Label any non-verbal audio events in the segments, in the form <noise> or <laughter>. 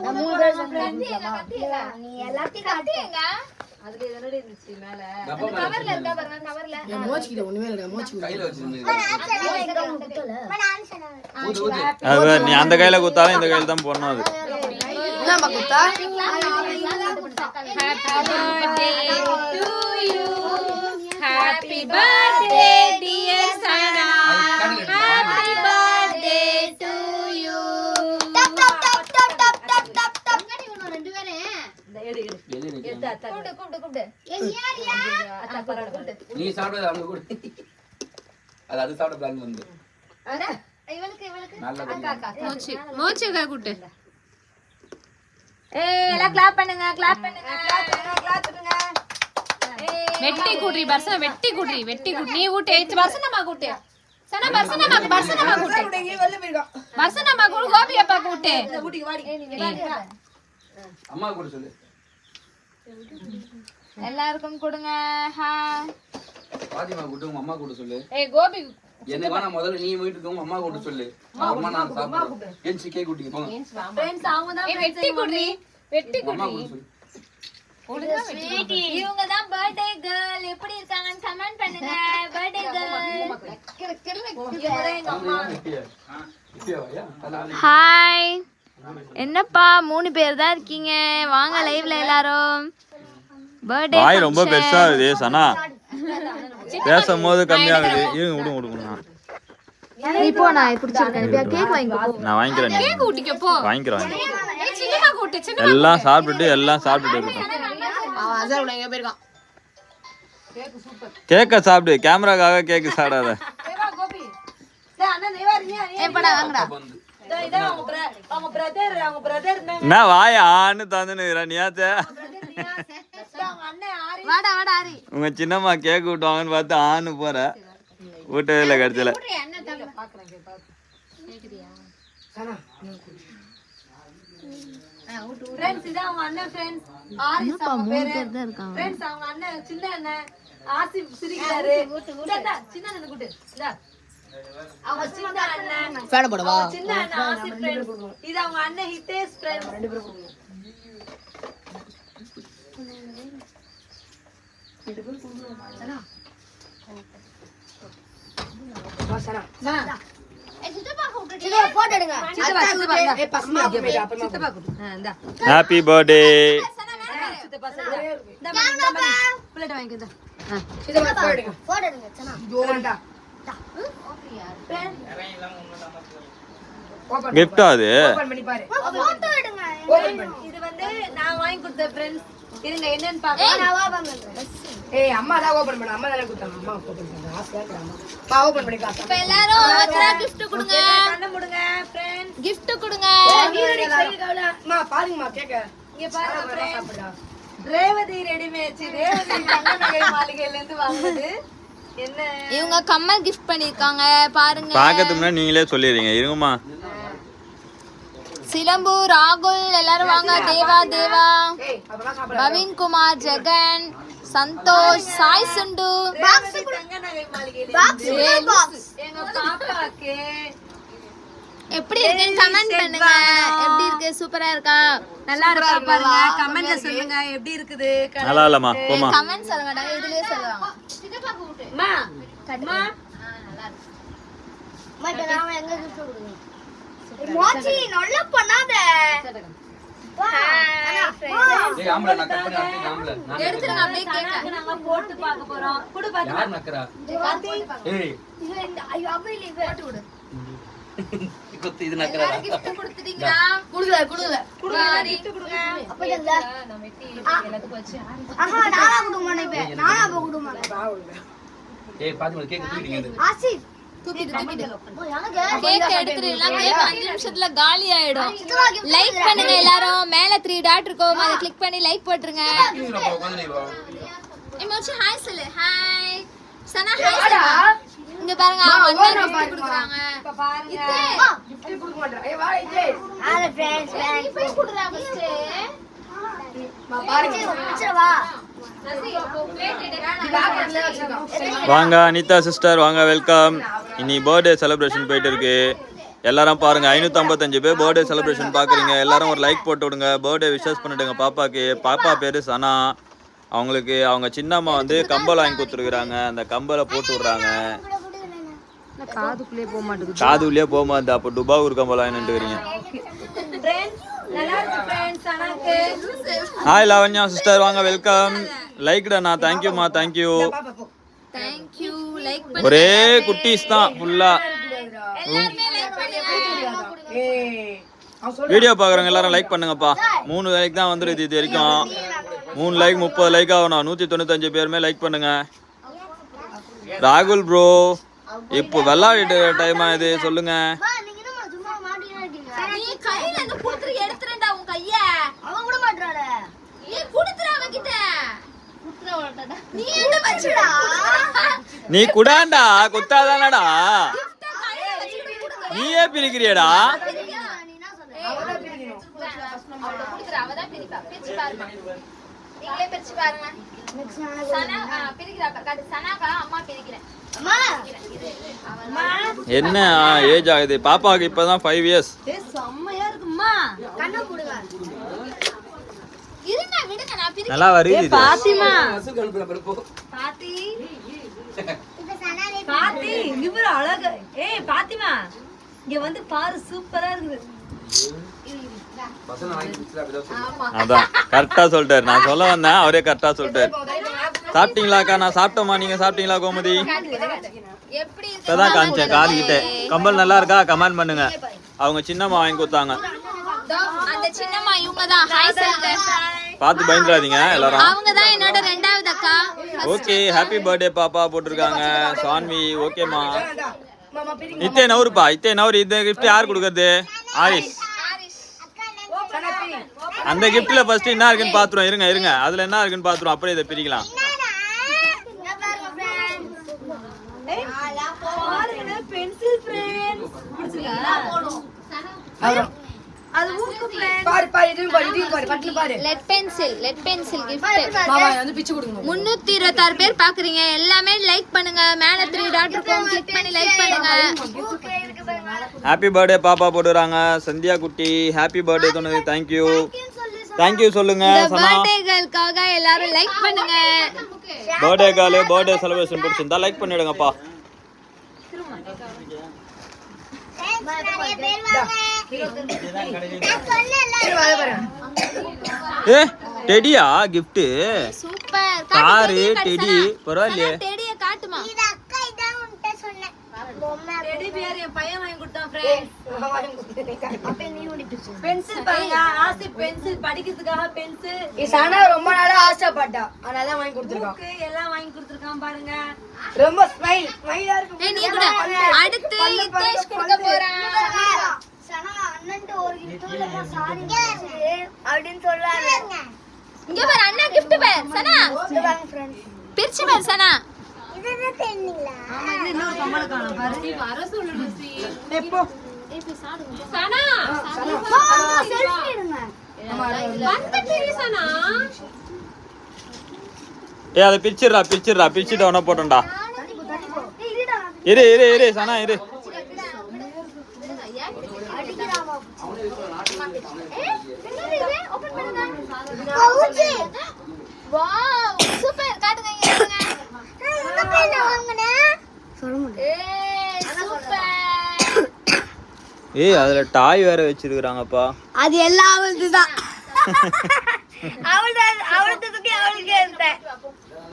மூணு பேர் சொன்னா நீ எல்லாத்தையும் காட்டுங்க அதுல என்னடி இருந்துச்சு மேல கவர்ல இருக்கா பாருங்க கவர்ல என் மோச்சிக்கிட்ட ஒண்ணுமே இல்லடா மோச்சிக்கிட்ட கையில வச்சிருந்தது ஊது ஊது அது நீ அந்த கையில குத்தாலும் இந்த கையில தான் போடணும் அது குத்தா ஹாப்பி பர்த்டே டியர் சனா அத்தா கூப்பிடு. கூப்பிடு கூப்பிடு அத்தா பரவாயில்ல நீ சாப்பிடுறது அவங்க கூட. அது அது சாப்பிட பிளான் வந்து. இவளுக்கு இவளுக்கு. நல்ல மூச்சு மூச்சு கா கூட்டு ஏய் எல்லாம் கிளாப் பண்ணுங்க கிளாப் பண்ணுங்க. கிளாப் பண்ணுங்க கிளாப் பண்ணுங்க. வெட்டி கூட்ரி பர்சன வெட்டி கூட்ரி வெட்டி கூட்டி நீ கூட்டு ஏச்சு பர்சனமா கூட்டு. சனா பர்சனமா பர்சனமா கூட்டு. வெளில போயிருக்கான் பர்சனமா கூடு கோபி அப்பா கூட்டு. அம்மா கூட சொல்லு. எல்லாருக்கும் கொடுங்க. ஹா பாத்திமா கூட உங்க அம்மா கூட சொல்லு. ஏய் கோபி என்ன வேணா முதல்ல நீ வீட்டுக்கு உங்க அம்மா கூட சொல்லு. அம்மா நான் சாப்பிடுறேன். என் சிக்கே கூட்டிட்டு போங்க. ஃப்ரெண்ட்ஸ் அவங்க தான் வெட்டி கூட்ரி வெட்டி கூட. இவங்க தான் பர்த்டே கேர்ள் எப்படி இருக்காங்கன்னு கமெண்ட் பண்ணுங்க. பர்த்டே கேர்ள் ஹாய் என்னப்பா மூணு பேர் தான் இருக்கீங்க. வாங்க லைவ்ல எல்லாரும். பர்த்டே வாய் ரொம்ப பெருசா இருக்குது சனா. பேசும் போது கம்மியாகுது இருங்க விடுங்க விடுங்க இப்போ நான். பிடிச்சிருக்கேன். கேக் வாங்கிக்கோ நான் வாங்கிக்கிறேன் நீ. கேக் ஊட்டிக்க போ. வாங்கிக்கிறேன் சின்னமா கூட்டு சின்ன எல்லாம் சாப்பிட்டுட்டு எல்லாம் சாப்பிட்டுட்டு இருக்கட்டும் அவன் அசார் கூட எங்க போயிருக்கான். கேக்க சாப்பிடு. கேமராக்காக கேக்கு சாப்பிடாத ஏப்படா வாங்கடா. என்ன வாய் ஆன்னு வாடா ஆரி உங்க சின்னம்மா கேக் விட்டுவாங்கன்னு பார்த்து ஆன்னு போற. ஊட்டவே இல்லை அண்ணன் சின்ன அண்ணன் ஆசிப் சிரிக்கிறாரு. சின்ன அண்ணன் கூட்டு. ஃபேனை போடவா? சின்ன அண்ணன் ஆசிப் ஃப்ரெண்ட்ஸ் இது அவங்க அண்ணன். ஹாப்பி பர்த்டே சித்தப்பா. கிஃப்டா அது? ஓபன் பண்ணி பாரு. போட்டோ எடுங்க? ஓபன் பண்ணு. இது வந்து நான் வாங்கி கொடுத்த ஃப்ரெண்ட்ஸ் இருங்க என்னன்னு பாக்கலாம் நான் ஓபன் பண்றேன் ஏய் அம்மா தான் ஓபன் பண்ண. அம்மா தானே கொடுத்தாங்க. அம்மா ஓபன் பண்ண ஆசையா இருக்கா. அம்மா. அம்மா ஓபன் பண்ணி காசு இப்ப எல்லாரும் ஒவ்வொருத்தரா கொடுங்க. கண்ண முடுங்க gift கொடுங்க. அம்மா பாருங்கம்மா கேக்க. இங்க பாருங்க. சாப்பிடா ரேவதி ரெடிமேட்ஸ் ரேவதி <laughs> தங்க நகை மாளிகையில இருந்து வாங்குனது. என்ன இவங்க கம்மல் கிஃப்ட் பண்ணிருக்காங்க பாருங்க. பார்க்கறதுக்கு முன்னாடி நீங்களே சொல்லிடுறீங்க இருங்கம்மா. சிலம்பு ராகுல் எல்லாரும் வாங்க. தேவா தேவா. ஏய் அப்பலாம் சாப்பிட பவீன் குமார் ஜெகன் சந்தோஷ் சாய் சுண்டு தங்க நகை மாளிகையில இருந்து எங்க பாப்பாக்கு எப்படி இருக்குன்னு கமெண்ட் பண்ணுங்க. எப்படி இருக்கு? சூப்பரா இருக்கா? நல்லா இருக்கா பாருங்க. கமெண்ட்ல சொல்லுங்க. எப்படி இருக்குது? நல்லா இல்லம்மா. போமா கமெண்ட் சொல்ல மாட்டாங்க. இதுலயே சொல்லுவாங்க. அம்மா அம்மா பட் நாம எங்க கிஃப்ட் கொடுக்கணும்? மோச்சி நல்லா பண்ணாத. ஏய் ஆம்பளை நான் கட் பண்ணி அடுத்து ஆம்பளை. நான் எடுத்துருங்க அப்படியே கேட்க. கணக்கு நாங்க போட்டு பார்க்க போறோம். குடு பாத்து யார் நக்கறா? ஏய். ஐயோ அப்ப இல்ல போட்டு விடு. குத்து இது நக்கறா கொடுத்துட்டீங்களா? குடுக்கல குடுக்கல. அப்ப இல்ல ஆஹா நானா கொடுக்க மாட்டேன் இப்ப நானா அப்ப கொடுக்க மாட்டேன் ஏய் பாத்து கேக் தூக்கிட்டீங்க ஆசிப். தூக்கிட்டு. தூக்கிட்டு ஓ, எனக்கு கேக் எடுத்துருலாம் கேக் அஞ்சு நிமிஷத்துல காலி ஆயிடும் லைக் பண்ணுங்க எல்லாரும். மேல த்ரீ டாட் இருக்கும். அதை கிளிக் பண்ணி லைக் போட்டுருங்க. ஹாய் சொல்லு. ஹாய் சனா ஹாய் இங்க பாருங்க அவங்க அண்ணன் gift கொடுக்குறாங்க. இப்ப பாருங்க. கிஃப்ட் கொடுக்க மாட்டேன் ஏய் வா விஜய் ஆல ஃப்ரெண்ட்ஸ் நீ போய் குடுறா ஃபர்ஸ்ட் வா. வாங்க அனிதா சிஸ்டர் வாங்க வெல்கம் இனி பர்த்டே செலிப்ரேஷன் போயிட்டு இருக்கு. எல்லாரும் பாருங்க ஐநூற்றம்பத்தஞ்சு பேர் பர்த்டே செலிப்ரேஷன் பார்க்குறீங்க எல்லாரும் ஒரு லைக் போட்டு விடுங்க. பர்த்டே விஷஸ் பண்ணிடுங்க பாப்பாக்கு. பாப்பா பேர் சனா. அவங்களுக்கு அவங்க சின்னம்மா வந்து கம்பல் வாங்கி கொடுத்துருக்குறாங்க. அந்த கம்பலை போட்டு விட்றாங்க. காதுக்குள்ளே போக மாட்டேங்குது. காதுலயே போக மாட்டேன் அப்போ நல்லா இருக்கு ஹாய் லாவண்யா சிஸ்டர் வாங்க வெல்கம் லைக்டண்ணா தேங்க்யூம்மா தேங்க்யூ ஒரே குட்டீஸ் தான் ஃபுல்லா வீடியோ பார்க்குறவங்க எல்லாரும் லைக் பண்ணுங்கப்பா. மூணு லைக் தான் வந்துருது இது வரைக்கும். மூணு லைக் முப்பது லைக் ஆகணும் நூற்றி தொண்ணூத்தஞ்சு பேருமே லைக் பண்ணுங்க. ராகுல் ப்ரோ இப்போ விளாடிட்டு டைமா இது? சொல்லுங்க. நீ கையில இருந்து குடுத்துரு எடுத்துறேன்டா உன் கைய. அவன் கூட மாட்டாட நீ குடுத்துற அவகிட்ட நீ என்ன வச்சுடா? நீ குடாண்டா? குத்தாதானடா? நீயே பிரிக்கிறியடா? நீங்களே பிரிச்சு பாருங்க. சனா பிரிக்கிறாக்கா. சனாக்கா அம்மா பிரிக்கிறேன். என்ன ஏஜ் ஆகுது பாப்பாவுக்கு இப்பதான் ஃபைவ் இயர்ஸ் ஏய், செம்மையா இருக்கும்மா கண்ணை போடுங்க இருங்க விடுங்க நான் பிரி நல்லா வருது பாத்திமா அசுக்கு அனுப்புற பாரு, போ. பாத்தி இப்ப சனாலே பாத்தி இவரு அழகு ஏய் பாத்திமா இங்க வந்து பாரு சூப்பரா இருக்குது. அதான் கரெக்டா சொல்லிட்டாரு நான் சொல்ல வந்தேன் அவரே கரெக்டா சொல்லிட்டாரு சாப்பிட்டீங்களாக்கா? நான் சாப்பிட்டோமா நீங்க சாப்பிட்டீங்களா கோமதி? இப்பதான் காமிச்சேன் காது கிட்ட கம்பல் நல்லா இருக்கா? கமெண்ட் பண்ணுங்க. அவங்க சின்னம்மா வாங்கி கொடுத்தாங்க. தோ, அந்த சின்னம்மா இவங்க தான் ஹாய் சொல்லுங்க பார்த்து பயந்துடாதீங்க எல்லாரும். அவங்க தான் என்னோட ரெண்டாவது அக்கா. ஓகே ஹாப்பி பர்த்டே பாப்பா போட்டிருக்காங்க. சான்வி ஓகேம்மா. இத்தே நவருப்பா இத்தே நவரு. இந்த கிஃப்ட் யார் கொடுக்கறது? ஆரிஸ் அந்த கிஃப்ட்ல ஃபர்ஸ்ட் என்ன இருக்குன்னு பாத்துருவோம். இருங்க இருங்க. அதுல என்ன இருக்குன்னு பாத்துருவோம். அப்படியே இதை பிரிக்கலாம் இங்க பாருங்க ஃப்ரெண்ட்ஸ் பாருங்க பென்சில் ஃப்ரெண்ட்ஸ் அவரும் அது ஊக்கு ஃப்ரெண்ட்ஸ் பாரு பாரு இதுவும் பாரு இதுவும் பாரு பட்டு பாரு. Lead pencil lead pencil gift மாமா வந்து பிச்சு கொடுங்க முன்னூத்தி இருபத்தாறு பேர் பாக்குறீங்க. எல்லாமே லைக் பண்ணுங்க. மேல த்ரீ டாட் இருக்கும் கிளிக் பண்ணி லைக் பண்ணுங்க. ஹாப்பி பர்த்டே பாப்பா போட்டுறாங்க. சந்தியா குட்டி ஹாப்பி பர்த்டே சொன்னது. தேங்க்யூ சொல்லு தேங்க்யூ சொல்லுங்க இந்த சனா. பர்த்டேகளுக்காக எல்லாரும் லைக் பண்ணுங்க. பர்த்டே காலு பர்த்டே செலிப்ரேஷன் பிடிச்சிருந்தா லைக் பண்ணிடுங்கப்பா. நிறைய பேர் வாங்க. பாரு ஏ டெடியா gift. சூப்பர். காரு டெடி பரவாயில்லையே. டெடிய காட்டுமா? இது அக்கா இதான் உன்கிட்ட சொன்னேன். பொம்மை டெடி பியர் என் பையன் வாங்கி கொடுத்தான் ஃப்ரெண்ட்ஸ் அப்ப நீ ஓடிட்டு பென்சில் பாருங்க. ஆசி பென்சில் படிக்கிறதுக்காக பென்சில் இது சனா ரொம்ப நாளா ஆசைப்பட்டா. அதனால வாங்கி கொடுத்துருக்கான். எல்லாம் வாங்கி கொடுத்துருக்கான் பாருங்க. ரொம்ப ஸ்மைல் ஸ்மைலா இருக்கு ஏய், நீ கூட அடுத்து இத்தேஷ் கொடுக்க போறான் சனா அண்ணன்ட்டு ஒரு gift இல்லப்பா சாரி அப்படின்னு சொல்லுவாங்க இங்க பாரு அண்ணா gift பாரு சனா இங்க பாருங்க ஃப்ரெண்ட்ஸ் பிரிச்சு பாரு சனா இதுதான் தெரியுங்களா ஆமா இது இன்னொரு கம்மல காணோம் பாரு எப்போ சனா செல்ஃபி எடுங்க. ஏ அதை பிரிச்சிடுறா பிரிச்சிடுறா பிரிச்சுட்டு அவனை போட்டோம்டா. இரு இரு இரு சனா இரு. பவுச்சு வாவ் சூப்பர் காட்டுங்க இந்த சொல்ல ஏய் சூப்பர் ஏய் அதுல டாய் வேற வச்சிருக்காங்கப்பா அது எல்லாம் அவளுது தான் <laughs> அவள்தான் அவளுக்கு தூக்கி அவளுக்கு எடுத்தேன்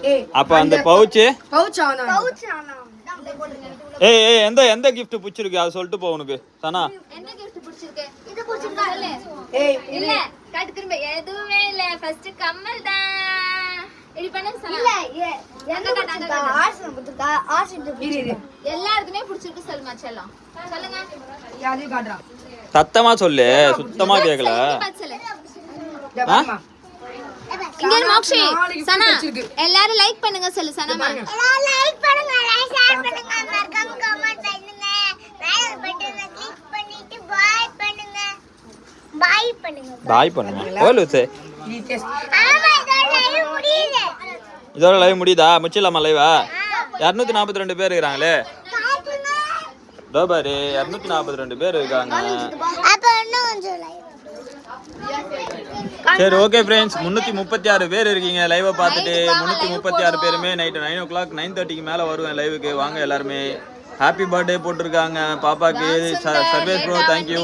ஏய் அப்ப அந்த பவுச்சு? பவுச் ஆனா ஏய் ஏய் எந்த எந்த gift பிடிச்சிருக்கு? அதை சொல்லிட்டு போ உனக்கு. சனா. என்ன gift பிடிச்சிருக்கு? இது பிடிச்சிருக்கா? சொல்லு. ஏய் இல்ல காட்டு திரும்ப. எதுவுமே இல்ல. ஃபர்ஸ்ட் கம்மல் தான். சத்தமா சொல்லு சுத்தமா கேக்கல. இங்க மோக்ஷி. சனா. எல்லாரும் லைக் பண்ணுங்க சொல்லு சனமா லைக் பண்ணுங்க லைக் ஷேர் பண்ணுங்க மறக்காம கமெண்ட் பண்ணுங்க. மேல பட்டனை கிளிக் பண்ணிட்டு பாய் பண்ணுங்க. பாய் பாய் இதோட லைவ் முடியுது? முச்சிடலாமா லைவா இரநூத்தி நாற்பத்தி ரெண்டு பேர் இருக்கிறாங்களே. இதோ பாரு இரநூத்தி நாற்பத்தி ரெண்டு பேர் இருக்காங்க. சரி ஓகே ஃப்ரெண்ட்ஸ் முந்நூற்றி முப்பத்தி ஆறு பேர் இருக்கீங்க லைவை பார்த்துட்டு. முந்நூற்றி முப்பத்தி ஆறு பேருமே night nine o'clock nine தேர்ட்டிக்கு மேலே வருவேன் லைவுக்கு வாங்க எல்லாருமே. ஹாப்பி பர்த்டே போட்டிருக்காங்க. பாப்பாக்கு Sarvesh bro thank you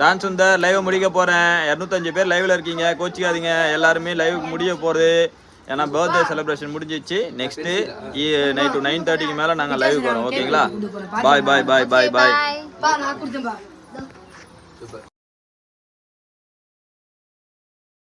dance இந்த லைவ் முடிக்க போகிறேன் இரநூத்தஞ்சு பேர் லைவில் இருக்கீங்க. கோச்சிக்காதீங்க. எல்லாருமே லைவுக்கு முடிய போகுது. ஏன்னா பர்த்டே செலிப்ரேஷன் முடிஞ்சிச்சு. நெக்ஸ்ட்டு நைட்டு நைன் தேர்ட்டிக்கு மேலே நாங்கள் லைவுக்கு வரோம். ஓகேங்களா பாய் பாய் பாய் பாய் பாய்